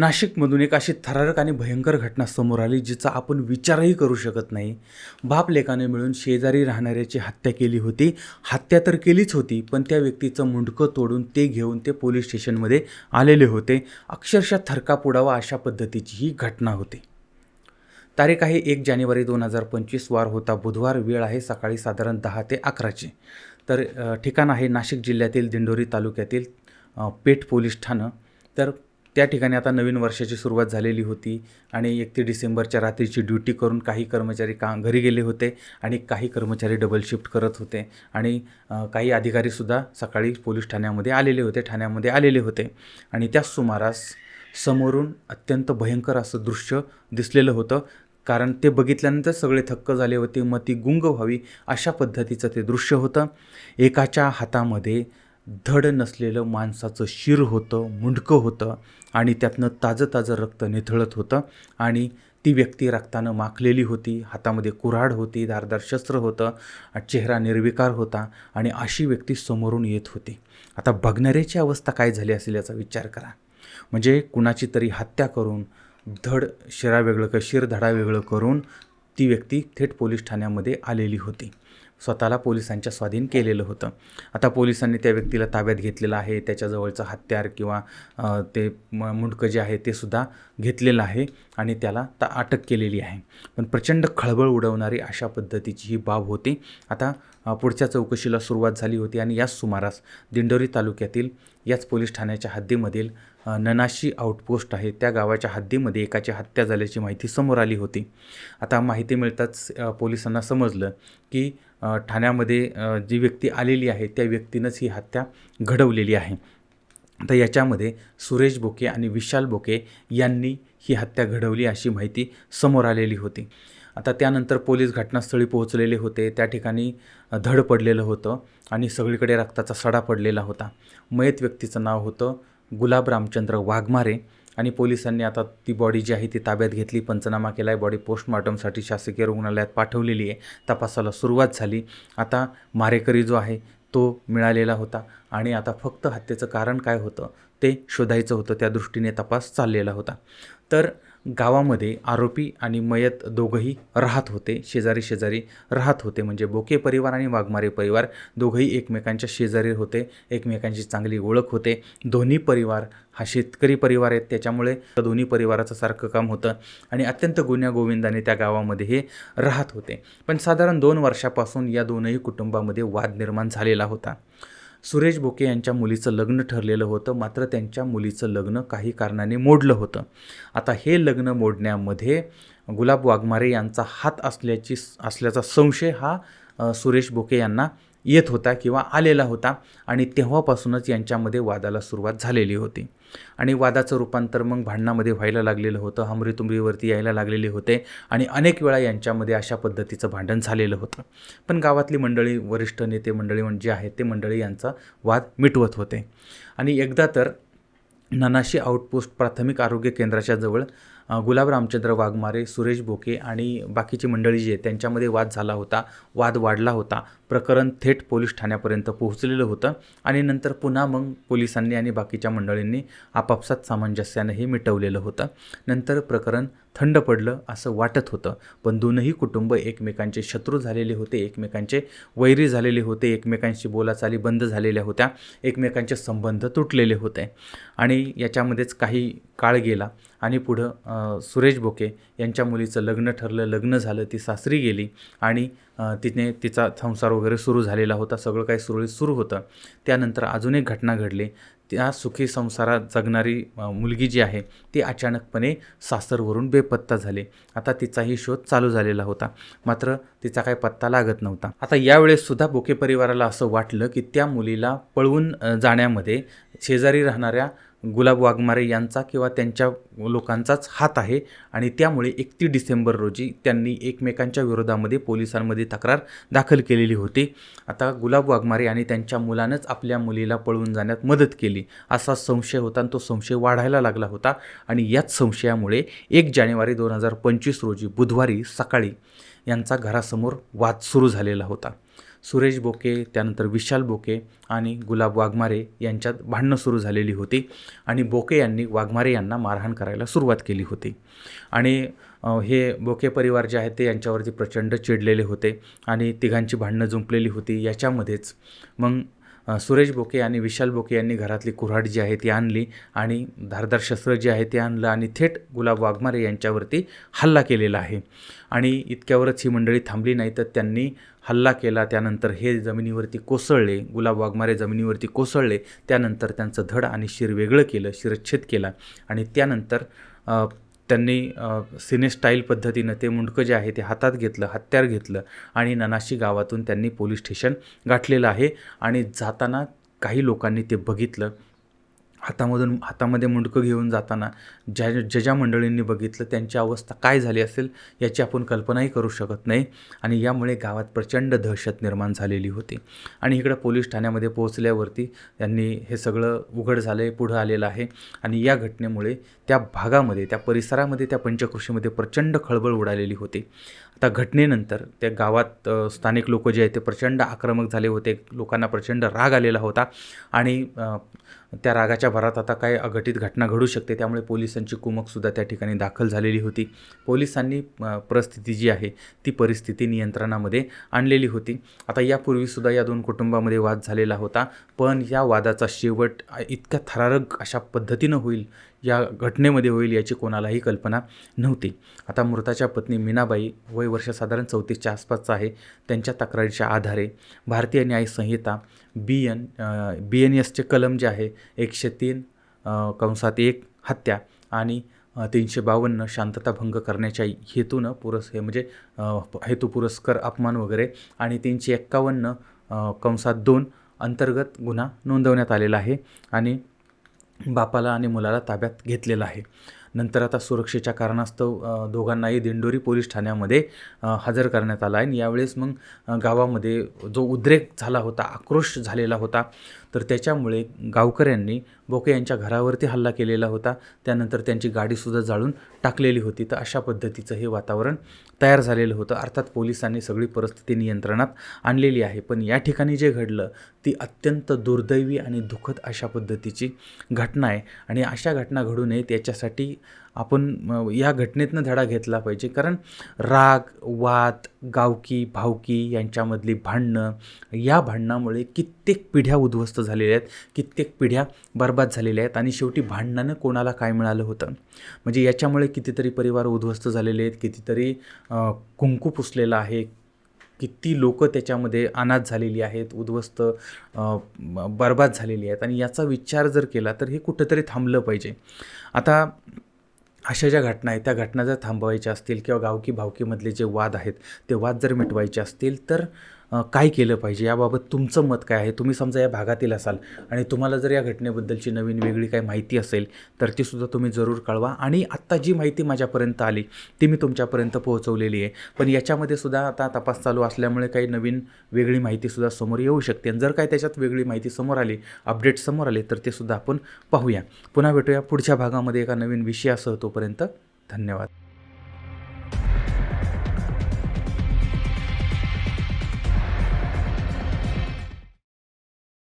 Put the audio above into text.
नाशिकमधून एक अशी थरारक आणि भयंकर घटना समोर आली जिचा आपण विचारही करू शकत नाही. बापलेकाने मिळून शेजारी राहणाऱ्याची हत्या केली होती. हत्या तर केलीच होती पण त्या व्यक्तीचं मुंडकं तोडून ते घेऊन ते पोलीस स्टेशनमध्ये आलेले होते. अक्षरशः थरकापुडावा अशा पद्धतीची ही घटना होती. तारीख आहे एक जानेवारी दोन हजार पंचवीस वार होता बुधवार वेळ आहे सकाळी साधारण दहा ते अकराची. तर ठिकाण आहे नाशिक जिल्ह्यातील दिंडोरी तालुक्यातील पेठ पोलीस ठाणं. तर त्या ठिकाणी आता नवीन वर्षाची सुरुवात झालेली होती आणि एकतीस डिसेंबरच्या रात्रीची ड्युटी करून काही कर्मचारी का घरी गेले होते आणि काही कर्मचारी डबल शिफ्ट करत होते आणि काही अधिकारीसुद्धा सकाळी पोलीस ठाण्यामध्ये आलेले होते ठाण्यामध्ये आलेले होते. आणि त्याच सुमारास समोरून अत्यंत भयंकर असं दृश्य दिसलेलं होतं. कारण ते बघितल्यानंतर सगळे थक्क झाले होते मग ती गुंग व्हावी अशा पद्धतीचं ते दृश्य होतं. एकाच्या हातामध्ये धड नसलेलं माणसाचं शिर होतं मुंडकं होतं आणि त्यातनं ताजं ताजं रक्त निथळत होतं आणि ती व्यक्ती रक्तानं माखलेली होती हातामध्ये कुऱ्हाड होती धारदार शस्त्र होतं चेहरा निर्विकार होता आणि अशी व्यक्ती समोरून येत होती. आता बघणाऱ्याची अवस्था काय झाली असेल याचा विचार करा. म्हणजे कुणाची तरी हत्या करून धड शिरा वेगळं क शिर धडा वेगळं करून ती व्यक्ती थेट पोलीस ठाण्यामध्ये आलेली होती. स्वतःला पोलिसांच्या स्वाधीन केलेलं होतं. आता पोलिसांनी त्या व्यक्तीला ताब्यात घेतलेलं आहे त्याच्याजवळचं हत्यार किंवा ते म मुंडकं जे आहे ते सुद्धा घेतलेलं आहे आणि त्याला ता अटक केलेली आहे. पण प्रचंड खळबळ उडवणारी अशा पद्धतीची ही बाब होती. आता पुढच्या चौकशीला सुरुवात झाली होती आणि याच सुमारास दिंडोरी तालुक्यातील याच पोलीस ठाण्याच्या हद्दीमधील ननाशी आउटपोस्ट आहे. त्या गावाच्या हद्दीमध्ये एकाची हत्या झाल्याची माहिती समोर आली होती. आता माहिती मिळताच पोलिसांना समजलं की ठाण्यामध्ये जी व्यक्ती आलेली आहे त्या व्यक्तीनंच ही हत्या घडवलेली आहे. तर याच्यामध्ये सुरेश बोके आणि विशाल बोके यांनी ही हत्या घडवली अशी माहिती समोर आलेली होती. आता त्यानंतर पोलीस घटनास्थळी पोहोचलेले होते. त्या ठिकाणी धड पडलेलं होतं आणि सगळीकडे रक्ताचा सडा पडलेला होता. मयत व्यक्तीचं नाव होतं गुलाब रामचंद्र वाघमारे आणि पोलिसांनी आता ती बॉडी जी आहे ती ताब्यात घेतली पंचनामा केला आहे बॉडी पोस्टमॉर्टमसाठी शासकीय रुग्णालयात पाठवलेली आहे. तपासाला सुरुवात झाली. आता मारेकरी जो आहे तो मिळालेला होता आणि आता फक्त हत्येचं कारण काय होतं ते शोधायचं होतं. त्या दृष्टीने तपास चाललेला होता. तर गावामध्ये आरोपी आणि मयत दोघंही राहत होते शेजारी शेजारी राहत होते. म्हणजे बोके परिवार आणि वाघमारे परिवार दोघंही एकमेकांच्या शेजारी होते एकमेकांची चांगली ओळख होते. दोन्ही परिवार हा शेतकरी परिवार आहेत त्याच्यामुळे दोन्ही परिवाराचं सारखं काम होतं आणि अत्यंत गुन्ह्या गोविंदाने त्या गावामध्ये हे राहत होते. पण साधारण दोन वर्षापासून या दोनही कुटुंबामध्ये वाद निर्माण झालेला होता. सुरेश बोके यांच्या मुलीचं लग्न ठरलेलं होतं मात्र त्यांच्या मुलीचं लग्न काही कारणाने मोडलं होतं. आता हे लग्न मोडण्यामध्ये गुलाब वाघमारे यांचा हात असल्याची असल्याचा संशय हा सुरेश बोके यांना येत होता किंवा आलेला होता आणि तेव्हापासूनच यांच्यामध्ये वादाला सुरुवात झालेली होती. आणि वादाचं रूपांतर मग भांडणामध्ये व्हायला लागलेलं होतं हमरीतुमरीवरती यायला लागलेले होते आणि अनेक वेळा यांच्यामध्ये अशा पद्धतीचं भांडण झालेलं होतं. पण गावातली मंडळी वरिष्ठ नेते मंडळी म्हणजे आहेत ते मंडळी यांचा वाद मिटवत होते. आणि एकदा तर ननाशी आउटपोस्ट प्राथमिक आरोग्य केंद्राच्या जवळ गुलाब रामचंद्र वाघमारे सुरेश बोके आणि बाकीची मंडळी जी आहे त्यांच्यामध्ये वाद झाला होता वाद वाढला होता. प्रकरण थेट पोलीस ठाण्यापर्यंत पोहोचलेलं होतं आणि नंतर पुन्हा मग पोलिसांनी आणि बाकीच्या मंडळींनी आपापसात सामंजस्यानं हे मिटवलेलं होतं. नंतर प्रकरण थंड पडलं असं वाटत होतं. पण दोनही कुटुंब एकमेकांचे शत्रू झालेले होते एकमेकांचे वैरी झालेले होते एकमेकांशी बोलाचाली बंद झालेल्या होत्या एकमेकांचे संबंध तुटलेले होते. आणि याच्यामध्येच काही काळ गेला आणि पुढं सुरेश बोके यांच्या मुलीचं लग्न ठरलं लग्न झालं ती सासरी गेली आणि तिने तिचा संसार वगैरे सुरू झालेला होता. सगळं काही सुरळीत सुरू होतं. त्यानंतर अजून एक घटना घडली. त्या सुखी संसारात जगणारी मुलगी जी आहे ती अचानकपणे सासरवरून बेपत्ता झाली. आता तिचाही शोध चालू झालेला होता. मात्र तिचा काही पत्ता लागत नव्हता. आता यावेळेससुद्धा बोके परिवाराला असं वाटलं की त्या मुलीला पळवून जाण्यामध्ये शेजारी राहणाऱ्या गुलाब वाघमारे यांचा किंवा त्यांच्या लोकांचाच हात आहे आणि त्यामुळे एकतीस डिसेंबर रोजी त्यांनी एकमेकांच्या विरोधामध्ये पोलिसांमध्ये तक्रार दाखल केलेली होती. आता गुलाब वाघमारे आणि त्यांच्या मुलानंच आपल्या मुलीला पळवून जाण्यात मदत केली असा संशय होता आणि तो संशय वाढायला लागला होता आणि याच संशयामुळे एक जानेवारी दोन हजार पंचवीस रोजी बुधवारी सकाळी यांचा घरासमोर वाद सुरू झालेला होता. सुरेश बोके त्यानंतर विशाल बोके आणि गुलाब वाघमारे यांच्यात भांडणं सुरू झालेली होती आणि बोके यांनी वाघमारे यांना मारहाण करायला सुरुवात केली होती. आणि हे बोके परिवार जे आहे ते यांच्यावरती प्रचंड चिडलेले होते आणि तिघांची भांडणं जुंपलेली होती. याच्यामध्येच मग सुरेश बोके आणि विशाल बोके यांनी घरातली कुऱ्हाड जी आहे ती आणली आणि धारदार शस्त्र जे आहे ते आणलं आणि थेट गुलाब वाघमारे यांच्यावरती हल्ला केलेला आहे. आणि इतक्यावरच ही मंडळी थांबली नाही तर त्यांनी हल्ला केला त्यानंतर हे जमिनीवरती कोसळले गुलाब वाघमारे जमिनीवरती कोसळले त्यानंतर त्यांचं धड आणि शिर वेगळं केलं शिरच्छेद केला आणि त्यानंतर त्यांनी सिनेस्टाईल सिने स्टाईल पद्धतीनं ते मुंडकं जे आहे ते हातात घेतलं हत्यार घेतलं आणि ननाशी गावातून त्यांनी पोलीस स्टेशन गाठलेलं आहे आणि जाताना काही लोकांनी ते बघितलं. हातामधून हातामध्ये मुंडकं घेऊन जाताना ज्या ज्या ज्या मंडळींनी बघितलं त्यांची अवस्था काय झाली असेल याची आपण कल्पनाही करू शकत नाही. आणि यामुळे गावात प्रचंड दहशत निर्माण झालेली होती. आणि इकडं पोलीस ठाण्यामध्ये पोहोचल्यावरती त्यांनी हे सगळं उघड झालं आहे पुढं आलेलं आहे. आणि या घटनेमुळे त्या भागामध्ये त्या परिसरामध्ये त्या पंचकृषीमध्ये प्रचंड खळबळ उडालेली होती. त्या घटनेनंतर त्या गावात स्थानिक लोक जे आहेत ते प्रचंड आक्रमक झाले होते. लोकांना प्रचंड राग आलेला होता. आणि त्या रागाच्या भरात आता काय अघटित घटना घडू शकते. त्यामुळे पोलिसांची कुमकसुद्धा त्या ठिकाणी दाखल झालेली होती. पोलिसांनी परिस्थिती जी आहे ती परिस्थिती नियंत्रणामध्ये आणलेली होती. आता यापूर्वीसुद्धा या दोन कुटुंबामध्ये वाद झालेला होता. पण या वादाचा शेवट इतक्या थरारक अशा पद्धतीनं होईल या घटनेमध्ये होईल याची कोणालाही कल्पना नव्हती. आता मृताच्या पत्नी मीनाबाई वय वर्ष साधारण चौतीसच्या आसपासचं आहे. त्यांच्या तक्रारीच्या आधारे भारतीय न्याय संहिता बी एन बी एन एसचे कलम जे आहे एकशे तीन कंसात एक हत्या आणि तीनशे बावन्न शांतताभंग करण्याच्या हेतूनं पुरस हे म्हणजे हेतू पुरस्कार अपमान वगैरे आणि तीनशे एक्कावन्न कंसात दोन अंतर्गत गुन्हा नोंदवण्यात आलेला आहे आणि बापाला आणि मुलाला ताब्यात घेतलेला आहे. नंतर आता सुरक्षेच्या कारणास्तव दोघांनाही दिंडोरी पोलीस ठाण्यामध्ये हजर करण्यात आला आहे. आणि यावेळेस मग गावामध्ये जो उद्रेक झाला होता आक्रोश झालेला होता तर त्याच्यामुळे गावकऱ्यांनी बोके यांच्या घरावरती हल्ला केलेला होता. त्यानंतर त्यांची गाडीसुद्धा जाळून टाकलेली होती. तर अशा पद्धतीचं हे वातावरण तयार झालेलं होतं. अर्थात पोलिसांनी सगळी परिस्थिती नियंत्रणात आणलेली आहे. पण या ठिकाणी जे घडलं ती अत्यंत दुर्दैवी आणि दुःखद अशा पद्धतीची घटना आहे. आणि अशा घटना घडू नयेत याच्यासाठी आपण या घटनेतनं धडा घेतला पाहिजे. कारण राग वाद गावकी भावकी यांच्यामधली भांडणं या भांडणामुळे कित्येक पिढ्या उद्ध्वस्त झालेल्या आहेत कित्येक पिढ्या बर्बाद झालेल्या आहेत आणि शेवटी भांडणानं कोणाला काय मिळालं होतं? म्हणजे याच्यामुळे कितीतरी परिवार उद्ध्वस्त झालेले आहेत कितीतरी कुंकू पुसलेलं आहे किती लोकं त्याच्यामध्ये अनाथ झालेली आहेत उद्ध्वस्त बर्बाद झालेली आहेत. आणि याचा विचार जर केला तर हे कुठंतरी थांबलं पाहिजे. आता अशा ज्या घटना आहेत त्या घटना जर थांबवायच्या असतील किंवा गावकी भावकीमधले जे वाद आहेत ते वाद जर मिटवायचे असतील तर काय केलं पाहिजे? याबाबत तुमचं मत काय आहे? तुम्ही समजा या भागातील असाल आणि तुम्हाला जर या घटनेबद्दलची नवीन वेगळी काही माहिती असेल तर तीसुद्धा तुम्ही जरूर कळवा. आणि आत्ता जी माहिती माझ्यापर्यंत आली ती मी तुमच्यापर्यंत पोहोचवलेली आहे. पण याच्यामध्ये सुद्धा आता तपास चालू असल्यामुळे काही नवीन वेगळी माहितीसुद्धा समोर येऊ शकते. आणि जर काय त्याच्यात वेगळी माहिती समोर आली अपडेट समोर आले तर ते सुद्धा आपण पाहूया. पुन्हा भेटूया पुढच्या भागामध्ये एका नवीन विषयासह तोपर्यंत. धन्यवाद.